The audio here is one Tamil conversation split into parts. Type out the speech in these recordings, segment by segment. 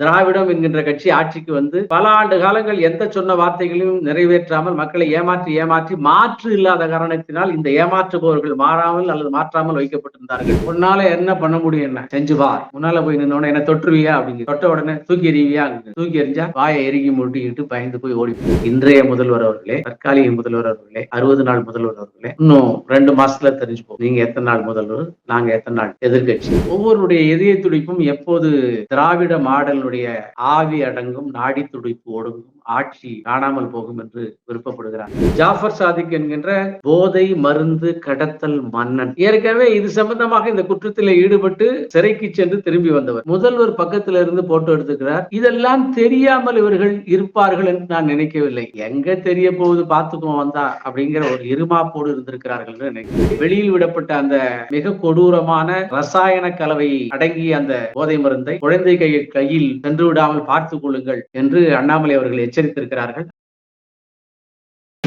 திராவிடம் என்கின்ற கட்சி ஆட்சிக்கு வந்து பல ஆண்டு காலங்கள் எந்த சொன்ன வார்த்தைகளையும் நிறைவேற்றாமல் மக்களை ஏமாற்றி ஏமாற்றி மாற்று இல்லாத காரணத்தினால் இந்த ஏமாற்றுபவர்கள் மாறாமல் அல்லது மாற்றாமல் வைக்கப்பட்டிருந்தார்கள். உன்னால என்ன பண்ண முடியும் என்ன? செஞ்சு வா. உன்னால போய் நின்னோட என்ன தொற்றுவியா அப்படிங்க தொட்ட உடனே தூக்கி எறிவியா தூக்கி எறிஞ்சா வாயை எருகி முட்டிக்கிட்டு பயந்து போய் ஓடி இன்றைய முதல்வர் அவர்களே தற்காலிக முதல்வர் அவர்களே அறுபது நாள் முதல்வர் அவர்களே இன்னும் ரெண்டு மாசத்துல தெரிஞ்சு போகும் நீங்க எத்தனை நாள் முதல்வர்? நாங்க எத்தனை நாள்? எதிர்கட்சி ஒவ்வொருடைய இதய துடிப்பும் எப்போது திராவிட மாடல் மாடலுடைய ஆவி அடங்கும் நாடி துடிப்பு ஒடுங்கும். ஆட்சி காணாமல் போகும் என்று விருப்பப்படுகிறார். ஜாஃபர் சாதிக் என்கின்ற போதை மருந்து கடத்தல் மன்னன். ஏற்கனவே இது சம்பந்தமாக இந்த குற்றத்தில் ஈடுபட்டு சிறைக்கு சென்று திரும்பி வந்தவர். முதல்வர் பக்கத்துல இருந்து போட்டோ எடுத்துக்கிறார் இதெல்லாம் தெரியாமல் இவர்கள் இருப்பார்கள் என்று நான் நினைக்கவில்லை. எங்க தெரிய போகுது பார்த்துக்குவோம் வந்தா அப்படிங்கிற ஒரு இருமாப்போடு இருந்திருக்கிறார்கள் நினைக்கிறேன். வெளியில் விடப்பட்ட அந்த மிக கொடூரமான ரசாயன கலவை அடங்கிய அந்த போதை மருந்தை குழந்தை கையில் சென்று விடாமல் பார்த்துக் கொள்ளுங்கள் என்று அண்ணாமலை அவர்கள் எச்சரித்திருக்கிறார்கள்.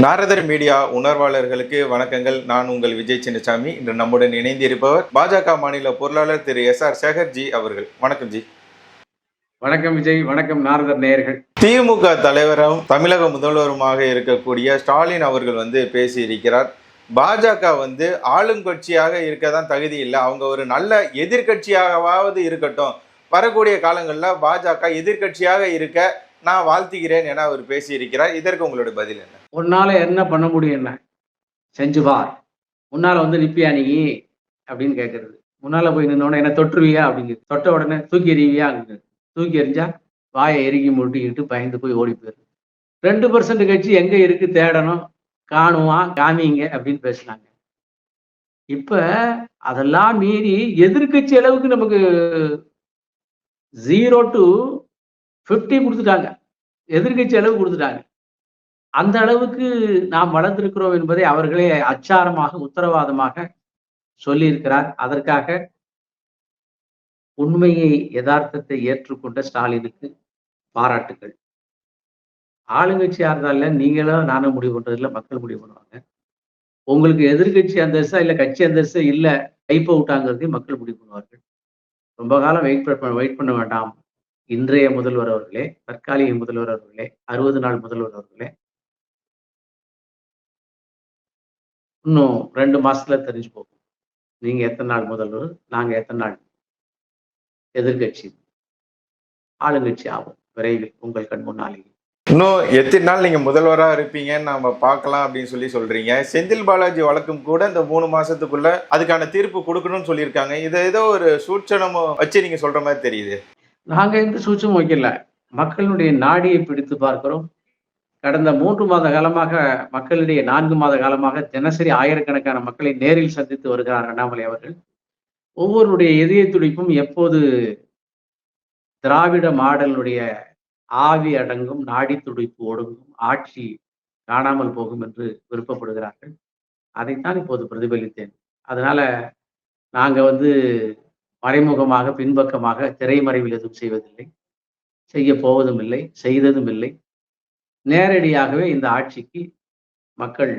நாரதர் மீடியா உணர்வாளர்களுக்கு வணக்கங்கள். நான் உங்கள் விஜய் சின்னசாமி. இன்று நம்முடன் இணைந்திருப்பவர் பாஜக மாநில பொருளாளர் திரு எஸ் ஆர் சேகர்ஜி அவர்கள். வணக்கம் ஜி. வணக்கம் விஜய். வணக்கம் நாரதர் நேயர்கள். திமுக தலைவரும் தமிழக முதல்வருமாக இருக்கக்கூடிய ஸ்டாலின் அவர்கள் வந்து பேசியிருக்கிறார். பாஜக வந்து ஆளுங்கட்சியாக இருக்க தான் தகுதி இல்லை. அவங்க ஒரு நல்ல எதிர்கட்சியாகவாவது இருக்கட்டும். வரக்கூடிய காலங்களில் பாஜக எதிர்கட்சியாக இருக்க நான் வாழ்த்துகிறேன் என அவர் பேசியிருக்கிறார். இதற்கு உங்களோட பதில் என்ன? உன்னால என்ன பண்ண முடியும் என்ன? செஞ்சு பார் முன்னால வந்து நிப்பியா நீ? அப்படின்னு கேட்கறது முன்னால போய் நின்னோடனே என்ன தொற்றுவியா? அப்படிங்கிறது தொட்ட உடனே தூக்கி எறிவியா? தூக்கி எறிஞ்சா வாயை எருகி முட்டிக்கிட்டு பயந்து போய் ஓடி போயிரு ரெண்டு பர்சன்ட் கட்சி எங்க இருக்கு தேடணும்? காணுவான் காமிங்க அப்படின்னு பேசினாங்க. இப்ப அதெல்லாம் மீறி எதிர்கட்சி அளவுக்கு நமக்கு ஜீரோ டு ஃபிஃப்டி கொடுத்துட்டாங்க. எதிர்கட்சி அளவு கொடுத்துட்டாங்க. அந்த அளவுக்கு நாம் வளர்ந்திருக்கிறோம் என்பதை அவர்களே அச்சாரமாக உத்தரவாதமாக சொல்லியிருக்கிறார். அதற்காக உண்மையை யதார்த்தத்தை ஏற்றுக்கொண்ட ஸ்டாலினுக்கு பாராட்டுகள் ஆளுங்கட்சியா இருந்தால நீங்களும் நானும் முடிவு பண்றதில்ல மக்கள் முடிவு பண்ணுவாங்க. உங்களுக்கு எதிர்கட்சி அந்தஸ்தா இல்ல கட்சி அந்தஸ்தா இல்ல கைப்ப விட்டாங்கிறதையும் மக்கள் முடிவு பண்ணுவார்கள். ரொம்ப காலம் வெயிட் பண்ண வெயிட் பண்ண வேண்டாம். இன்றைய முதல்வர் அவர்களே தற்காலிக முதல்வர் அவர்களே அறுபது நாள் முதல்வர் அவர்களே. இன்னும் ரெண்டு மாசத்துல தெரிஞ்சு போகும். நீங்க எத்தனை நாள் முதல்வர்? நாங்க எத்தனை நாள்? எதிர்கட்சி ஆளுங்கட்சி ஆகும். விரைவில் உங்கள் கண் முன்னாலேயே. இன்னும் எத்தனை நாள் நீங்க முதல்வரா இருப்பீங்கன்னு நாம பார்க்கலாம் அப்படின்னு சொல்லி சொல்றீங்க. செந்தில் பாலாஜி வழக்கம் கூட இந்த மூணு மாசத்துக்குள்ள அதுக்கான தீர்ப்பு கொடுக்கணும்னு சொல்லியிருக்காங்க. இதை ஏதோ ஒரு சூட்சணமோ வச்சு நீங்க சொல்ற மாதிரி தெரியுது. நாங்க எந்த சூச்சமும் வைக்கல. மக்களுடைய நாடியை பிடித்து பார்க்கிறோம். கடந்த மூன்று மாத காலமாக மக்களிடையே நான்கு மாத காலமாக தினசரி ஆயிரக்கணக்கான மக்களை நேரில் சந்தித்து வருகிறார் அண்ணாமலை அவர்கள். ஒவ்வொருடைய இதய துடிப்பும் எப்போது திராவிட மாடலுடைய ஆவி அடங்கும் நாடி துடிப்பு ஒடுங்கும் ஆட்சி காணாமல் போகும் என்று விருப்பப்படுகிறார்கள். அதைத்தான் இப்போது பிரதிபலித்தேன். அதனால நாங்க வந்து மறைமுகமாக பின்பக்கமாக திரைமறைவில் எதுவும் செய்வதில்லை. செய்ய போவதும் இல்லை செய்ததும் இல்லை நேரடியாகவே இந்த ஆட்சிக்கு மக்கள்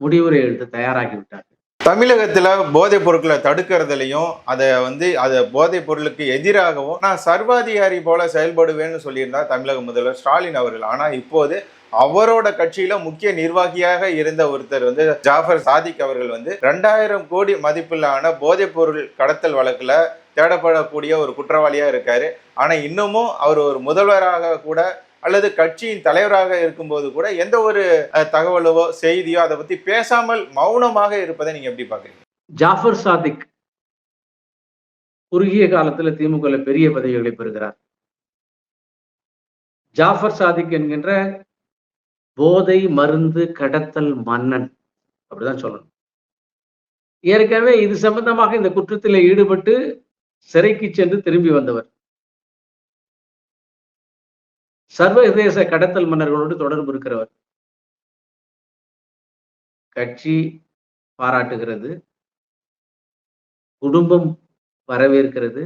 முடிவுரை எழுத தயாராகிவிட்டார்கள். தமிழகத்துல போதைப் பொருட்களை தடுக்கிறதுலையும் அதை வந்து அதை போதைப் பொருளுக்கு எதிராகவும் நான் சர்வாதிகாரி போல செயல்படுவேன்னு சொல்லியிருந்தார் தமிழக முதல்வர் ஸ்டாலின் அவர்கள். ஆனா இப்போது அவரோட கட்சியில முக்கிய நிர்வாகியாக இருந்த ஒருத்தர் வந்து ஜாஃபர் சாதிக் அவர்கள் வந்து ரெண்டாயிரம் கோடி மதிப்பிலான போதைப் பொருள் கடத்தல் வழக்குல தேடப்படக்கூடிய ஒரு குற்றவாளியா இருக்காரு. ஆனா இன்னமும் அவர் ஒரு முதல்வராக கூட அல்லது கட்சியின் தலைவராக இருக்கும்போது கூட எந்த ஒரு தகவலோ செய்தியோ அதை பத்தி பேசாமல் மௌனமாக இருப்பதை நீங்க எப்படி பாக்குறீங்க ஜாஃபர் சாதிக் குறுகிய காலத்துல திமுக பெரிய பதவிகளை பெறுகிறார். ஜாஃபர் சாதிக் என்கின்ற போதை மருந்து கடத்தல் மன்னன். அப்படிதான் சொல்லணும். ஏற்கனவே இது சம்பந்தமாக இந்த குற்றத்தில் ஈடுபட்டு சிறைக்கு சென்று திரும்பி வந்தவர். சர்வதேச கடத்தல் மன்னர்களோடு தொடர்பு இருக்கிறவர். கட்சி பாராட்டுகிறது. குடும்பம் வரவேற்கிறது.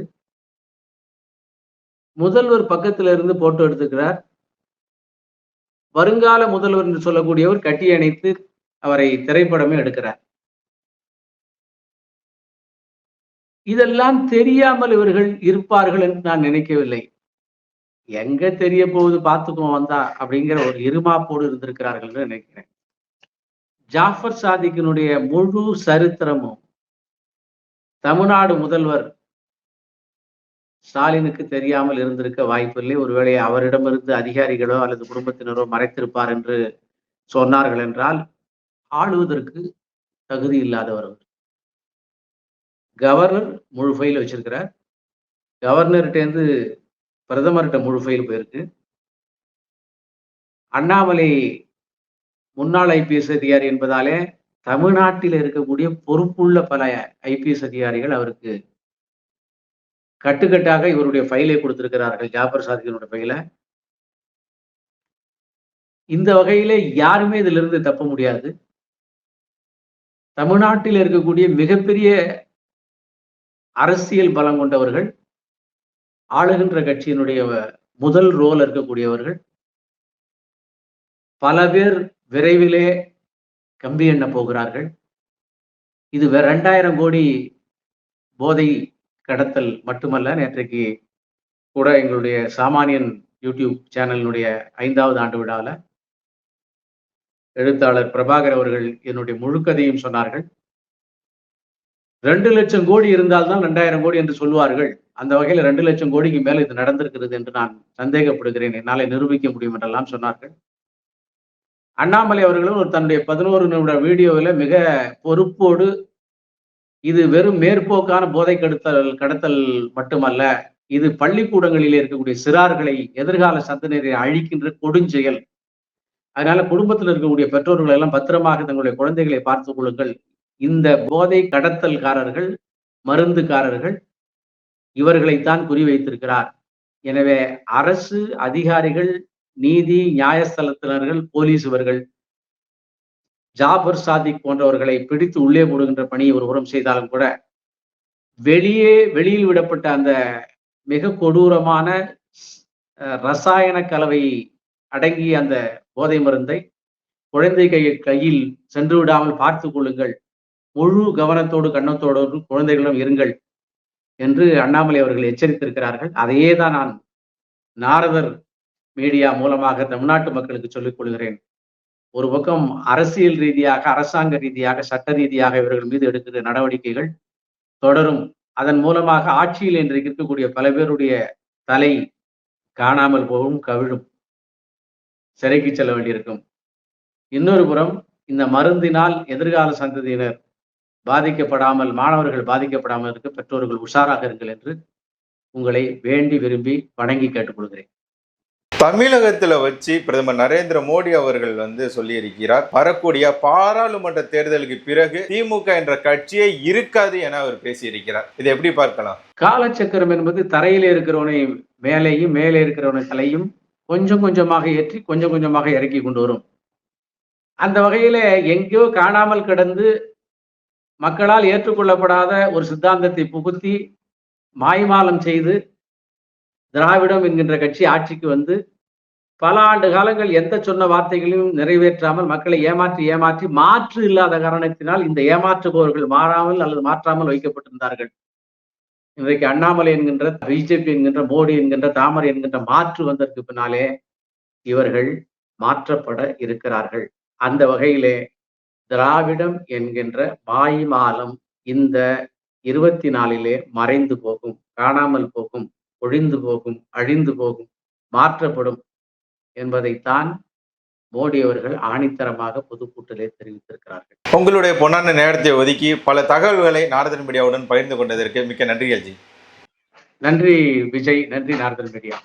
முதல்வர் பக்கத்துல இருந்து போட்டோ எடுத்துக்கிறார். வருங்கால முதல்வர் என்று சொல்லக்கூடியவர் கட்டி அணைத்து அவரை திரைப்படமே எடுக்கிறார். இதெல்லாம் தெரியாமல் இவர்கள் இருப்பார்கள் என்று நான் நினைக்கவில்லை. எங்க தெரிய போகுது பார்த்துக்குவோம் வந்தா அப்படிங்கிற ஒரு இருமாப்போடு இருந்திருக்கிறார்கள்னு நினைக்கிறேன். ஜாஃபர் சாதிக்கினுடைய முழு சரித்திரமும் தமிழ்நாடு முதல்வர் ஸ்டாலினுக்கு தெரியாமல் இருந்திருக்க வாய்ப்பில்லை. ஒருவேளை அவரிடமிருந்து அதிகாரிகளோ அல்லது குடும்பத்தினரோ மறைத்திருப்பார் என்று சொன்னார்கள் என்றால் ஆளுவதற்கு தகுதி இல்லாதவர் அவர். கவர்னர் முழு ஃபைல் வச்சிருக்கிறார். கவர்னர்கிட்டேருந்து பிரதமர்கிட்ட முழு ஃபைல் போயிருக்கு. அண்ணாமலை முன்னாள் ஐபிஎஸ் அதிகாரி என்பதாலே தமிழ்நாட்டில் இருக்கக்கூடிய பொறுப்புள்ள பல ஐபிஎஸ் அதிகாரிகள் அவருக்கு கட்டுக்கட்டாக இவருடைய ஃபைலை கொடுத்திருக்கிறார்கள். ஜாபர் சாதிகனுடைய ஃபைலை இந்த வகையில யாருமே இதிலிருந்து தப்ப முடியாது. தமிழ்நாட்டில் இருக்கக்கூடிய மிகப்பெரிய அரசியல் பலம் கொண்டவர்கள் ஆளுகின்ற கட்சியினுடைய முதல் ரோல் இருக்கக்கூடியவர்கள் பல பேர் விரைவிலே கம்பி எண்ண போகிறார்கள். இது ரெண்டாயிரம் கோடி போதை கடத்தல் மட்டுமல்ல நேற்றைக்கு கூட எங்களுடைய சாமானியன் யூடியூப் சேனலினுடைய ஐந்தாவது ஆண்டு விழாவில் எழுத்தாளர் பிரபாகர் அவர்கள் என்னுடைய முழுக்கதையும் சொன்னார்கள். ரெண்டு லட்சம் கோடி இருந்தால்தான் ரெண்டாயிரம் கோடி என்று சொல்லுவார்கள். அந்த வகையில் ரெண்டு லட்சம் கோடிக்கு மேல இது நடந்திருக்கிறது என்று நான் சந்தேகப்படுகிறேன். என்னால் நிரூபிக்க முடியும் என்றெல்லாம் சொன்னார்கள். அண்ணாமலை அவர்களும் ஒரு தன்னுடைய பதினோரு நிமிட வீடியோவில் மிக பொறுப்போடு இது வெறும் மேற்போக்கான போதை கடத்தல் கடத்தல் மட்டுமல்ல இது பள்ளிக்கூடங்களில் இருக்கக்கூடிய சிறார்களை எதிர்கால சந்ததியினரை அழிக்கின்ற கொடுஞ்செயல். அதனால குடும்பத்தில் இருக்கக்கூடிய பெற்றோர்கள் எல்லாம் பத்திரமாக தங்களுடைய குழந்தைகளை பார்த்துக் கொள்ளுங்கள். இந்த போதை கடத்தல்காரர்கள் மருந்துக்காரர்கள் இவர்களைத்தான் குறிவைத்திருக்கிறார் எனவே அரசு அதிகாரிகள் நீதி நியாயஸ்தலத்தினர்கள் போலீஸ் இவர்கள் ஜாபர் சாதிக் போன்றவர்களை பிடித்து உள்ளே போடுகின்ற பணியை ஒரு புறம் செய்தாலும் கூட வெளியே வெளியில் விடப்பட்ட அந்த மிக கொடூரமான ரசாயன கலவை அடங்கிய அந்த போதை மருந்தை குழந்தை கை கையில் சென்று விடாமல் பார்த்து கொள்ளுங்கள். முழு கவனத்தோடு கண்ணத்தோடு குழந்தைகளிடம் இருங்கள் என்று அண்ணாமலை அவர்கள் எச்சரித்திருக்கிறார்கள். அதையே தான் நான் நாரதர் மீடியா மூலமாக தமிழ்நாட்டு மக்களுக்கு சொல்லிக் கொள்கிறேன். ஒரு பக்கம் அரசியல் ரீதியாக அரசாங்க ரீதியாக சட்ட ரீதியாக இவர்கள் மீது எடுக்கிற நடவடிக்கைகள் தொடரும். அதன் மூலமாக ஆட்சியில் இன்றைக்கு இருக்கக்கூடிய பல பேருடைய தலை காணாமல் போகும் கவிழும் சிறைக்கு செல்ல வேண்டியிருக்கும். இன்னொரு புறம் இந்த மருந்தினால் எதிர்கால சந்ததியினர் பாதிக்கப்படாமல் மாணவர்கள் பாதிக்கப்படாமல் இருக்க பெற்றோர்கள் உஷாராக இருங்கள் என்று உங்களை வேண்டி விரும்பி வணங்கி கேட்டுக்கொள்கிறேன். தமிழகத்தில் வச்சு பிரதமர் நரேந்திர மோடி அவர்கள் வந்து சொல்லியிருக்கிறார். வரக்கூடிய பாராளுமன்ற தேர்தலுக்கு பிறகு திமுக என்ற கட்சியே இருக்காது என அவர் பேசியிருக்கிறார். இதை எப்படி பார்க்கலாம்? காலச்சக்கரம் என்பது தரையில் இருக்கிறவனை மேலேயும் மேலே இருக்கிறவனை தலையும் கொஞ்சம் கொஞ்சமாக ஏற்றி கொஞ்சம் கொஞ்சமாக இறக்கி கொண்டு வரும். அந்த வகையில எங்கேயோ காணாமல் கிடந்து மக்களால் ஏற்றுக்கொள்ளப்படாத ஒரு சித்தாந்தத்தை புகுத்தி மாய்மாலம் செய்து திராவிடம் என்கின்ற கட்சி ஆட்சிக்கு வந்து பல ஆண்டு காலங்கள் எந்த சொன்ன வார்த்தைகளையும் நிறைவேற்றாமல் மக்களை ஏமாற்றி ஏமாற்றி மாற்று இல்லாத காரணத்தினால் இந்த ஏமாற்றுபவர்கள் மாறாமல் அல்லது மாற்றாமல் வைக்கப்பட்டிருந்தார்கள். இன்றைக்கு அண்ணாமலை என்கின்ற பிஜேபி என்கின்ற மோடி என்கின்ற தாமரை என்கின்ற மாற்று வந்ததற்கு பின்னாலே இவர்கள் மாற்றப்பட இருக்கிறார்கள். அந்த வகையிலே திராவிடம் என்கின்ற வாய்மாலம் இந்த இருபத்தி நாலிலே மறைந்து போகும் காணாமல் போகும். ஒழிந்து போகும் அழிந்து போகும் மாற்றப்படும் என்பதைத்தான் மோடி அவர்கள் ஆணித்தரமாக பொதுக்கூட்டிலே தெரிவித்திருக்கிறார்கள். உங்களுடைய பொன்னான நேரத்தை ஒதுக்கி பல தகவல்களை நாரதன் மீடியாவுடன் பகிர்ந்து கொண்டதற்கு மிக்க நன்றி அஜி. நன்றி விஜய். நன்றி நாரதன் மீடியா.